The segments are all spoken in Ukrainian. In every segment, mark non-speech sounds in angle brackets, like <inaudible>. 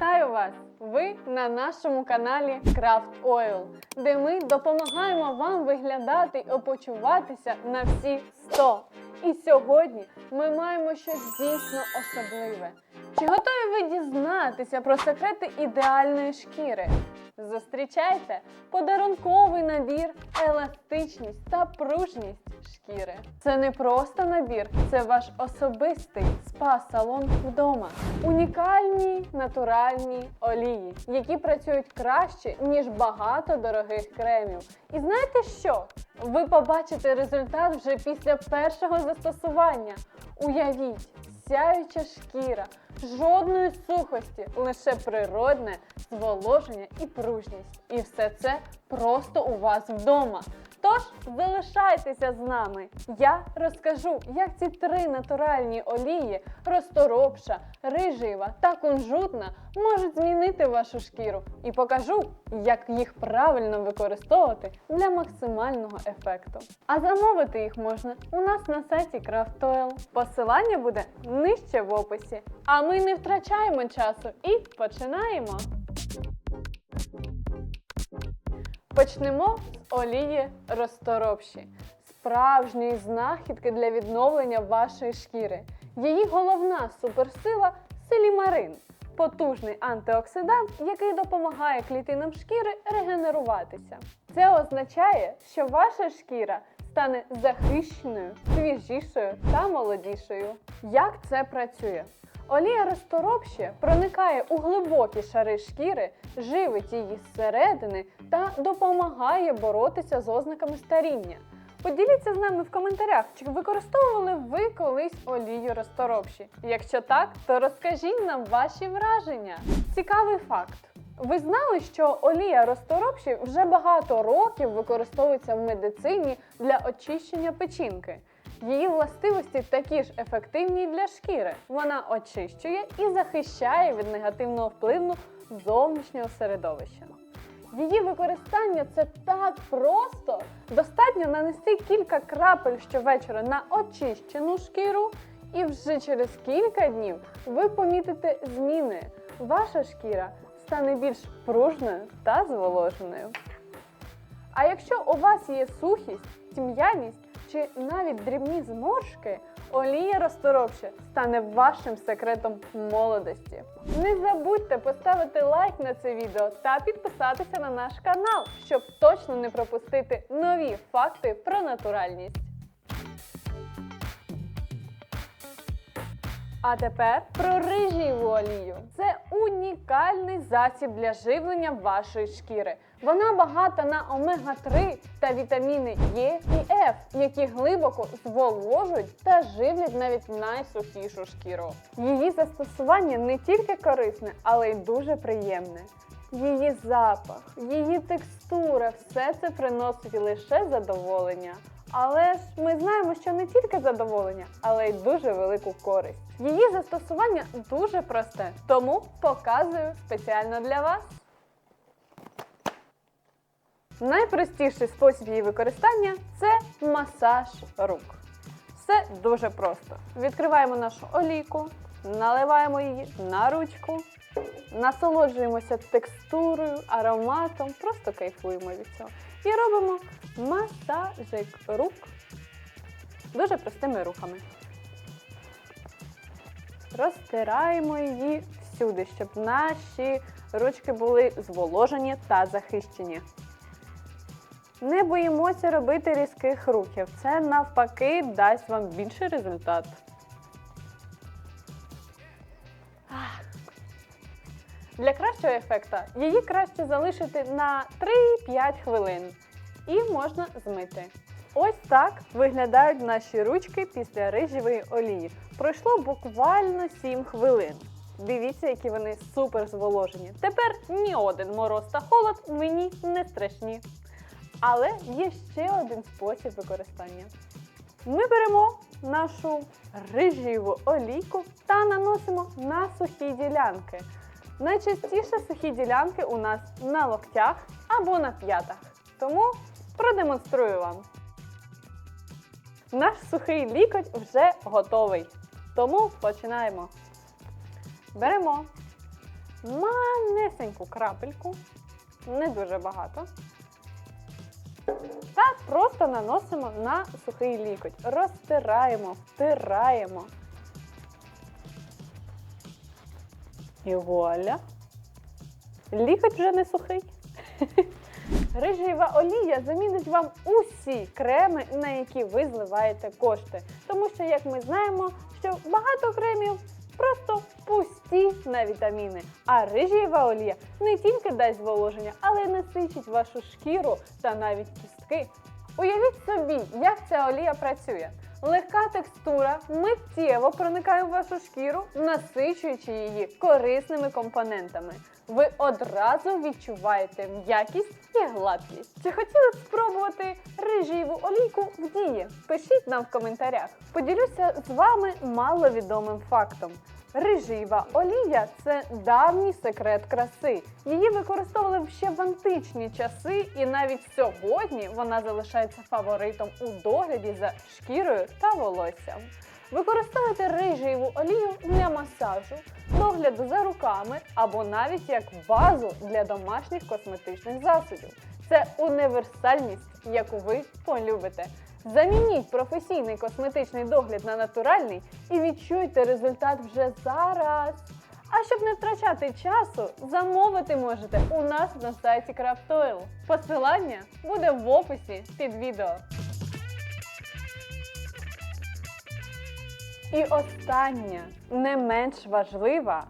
Вітаю вас! Ви на нашому каналі Craft Oil, де ми допомагаємо вам виглядати і почуватися на всі 100. І сьогодні ми маємо щось дійсно особливе. Чи готові ви дізнатися про секрети ідеальної шкіри? Зустрічайте подарунковий набір, еластичність та пружність шкіри. Це не просто набір, це ваш особистий спа-салон вдома. Унікальні натуральні олії, які працюють краще, ніж багато дорогих кремів. І знаєте що? Ви побачите результат вже після першого застосування. Уявіть, сяюча шкіра, жодної сухості, лише природне зволоження і пружність. І все це просто у вас вдома. Тож залишайтеся з нами. Я розкажу, як ці три натуральні олії розторопша, рижива та кунжутна можуть змінити вашу шкіру і покажу, як їх правильно використовувати для максимального ефекту. А замовити їх можна у нас на сайті Craft. Посилання буде нижче в описі. А ми не втрачаємо часу і починаємо. Почнемо з олії розторопші, справжньої знахідки для відновлення вашої шкіри. Її головна суперсила селімарин, потужний антиоксидант, який допомагає клітинам шкіри регенеруватися. Це означає, що ваша шкіра стане захищеною, свіжішою та молодішою. Як це працює? Олія розторопща проникає у глибокі шари шкіри, живить її зсередини та допомагає боротися з ознаками старіння. Поділіться з нами в коментарях, чи використовували ви колись олію розторопші. Якщо так, то розкажіть нам ваші враження. Цікавий факт. Ви знали, що олія розторопші вже багато років використовується в медицині для очищення печінки. Її властивості такі ж ефективні для шкіри. Вона очищує і захищає від негативного впливу зовнішнього середовища. Її використання це так просто. Достатньо нанести кілька крапель щовечора на очищену шкіру, і вже через кілька днів ви помітите зміни. Ваша шкіра стане більш пружною та зволоженою. А якщо у вас є сухість, тім'яність чи навіть дрібні зморшки, олія розторопща стане вашим секретом молодості. Не забудьте поставити лайк на це відео та підписатися на наш канал, щоб точно не пропустити нові факти про натуральність. А тепер про рижіву олію. Це унікальний засіб для живлення вашої шкіри. Вона багата на омега-3 та вітаміни Е і Ф, які глибоко зволожують та живлять навіть найсухішу шкіру. Її застосування не тільки корисне, але й дуже приємне. Її запах, її текстура все це приносить лише задоволення. Але ж ми знаємо, що не тільки задоволення, але й дуже велику користь. Її застосування дуже просте, тому показую спеціально для вас. Найпростіший спосіб її використання це масаж рук. Все дуже просто. Відкриваємо нашу олійку, наливаємо її на ручку, насолоджуємося текстурою, ароматом, просто кайфуємо від цього. І робимо масажик рук дуже простими рухами. Розтираємо її всюди, щоб наші ручки були зволожені та захищені. Не боїмося робити різких рухів. Це навпаки дасть вам більший результат. Для кращого ефекту її краще залишити на 3-5 хвилин і можна змити. Ось так виглядають наші ручки після рижевої олії. Пройшло буквально 7 хвилин. Дивіться, які вони супер зволожені. Тепер ні один мороз та холод мені не страшні. Але є ще один спосіб використання. Ми беремо нашу рижіву олійку та наносимо на сухі ділянки. Найчастіше сухі ділянки у нас на локтях або на п'ятах. Тому продемонструю вам. Наш сухий лікоть вже готовий. Тому починаємо. Беремо манесеньку крапельку, не дуже багато. Та просто наносимо на сухий лікоть. Розтираємо, втираємо. І вуаля. Лікоть вже не сухий. <laughs> Рижієва олія замінить вам усі креми, на які ви зливаєте кошти. Тому що, як ми знаємо, що багато кремів просто пусті на вітаміни. А рижієва олія не тільки дасть зволоження, але й насичить вашу шкіру та навіть кістки. Уявіть собі, як ця олія працює. Легка текстура миттєво проникає в вашу шкіру, насичуючи її корисними компонентами. Ви одразу відчуваєте м'якість і гладкість. Чи хотіли б спробувати рижієву олійку в дії? Пишіть нам в коментарях. Поділюся з вами маловідомим фактом. Рижієва олія це давній секрет краси. Її використовували ще в античні часи, і навіть сьогодні вона залишається фаворитом у догляді за шкірою та волоссям. Використовуйте рижієву олію для масажу, догляду за руками або навіть як базу для домашніх косметичних засобів. Це універсальність, яку ви полюбите. Замініть професійний косметичний догляд на натуральний і відчуйте результат вже зараз. А щоб не втрачати часу, замовити можете у нас на сайті Craft Посилання буде в описі під відео. І остання, не менш важлива,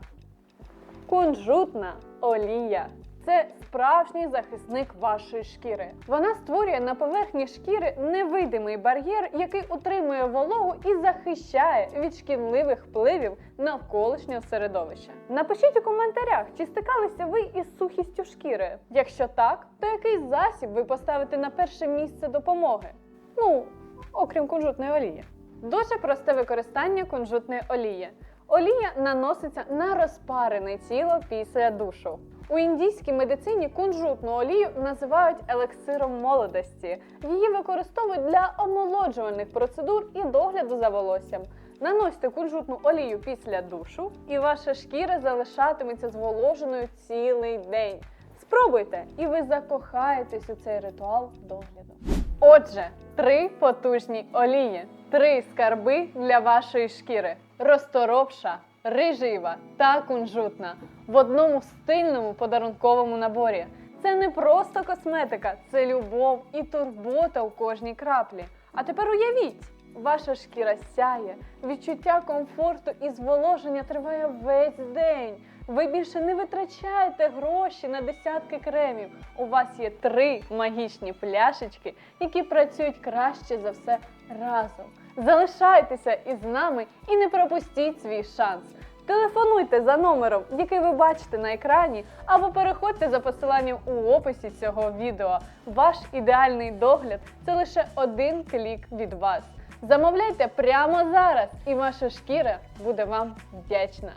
кунжутна олія. Це справжній захисник вашої шкіри. Вона створює на поверхні шкіри невидимий бар'єр, який утримує вологу і захищає від шкідливих впливів навколишнього середовища. Напишіть у коментарях, чи стикалися ви із сухістю шкіри. Якщо так, то який засіб ви поставите на перше місце допомоги? Ну, окрім кунжутної олії. Дуже просте використання кунжутної олії. Олія наноситься на розпарене тіло після душу. У індійській медицині кунжутну олію називають елексиром молодості. Її використовують для омолоджувальних процедур і догляду за волоссям. Наносьте кунжутну олію після душу, і ваша шкіра залишатиметься зволоженою цілий день. Спробуйте, і ви закохаєтесь у цей ритуал догляду. Отже, три потужні олії, три скарби для вашої шкіри: розторопша, рижива та кунжутна в одному стильному подарунковому наборі. Це не просто косметика, це любов і турбота у кожній краплі. А тепер уявіть, ваша шкіра сяє, відчуття комфорту і зволоження триває весь день. Ви більше не витрачаєте гроші на десятки кремів. У вас є три магічні пляшечки, які працюють краще за все разом. Залишайтеся із нами і не пропустіть свій шанс. Телефонуйте за номером, який ви бачите на екрані, або переходьте за посиланням у описі цього відео. Ваш ідеальний догляд це лише один клік від вас. Замовляйте прямо зараз, і ваша шкіра буде вам вдячна.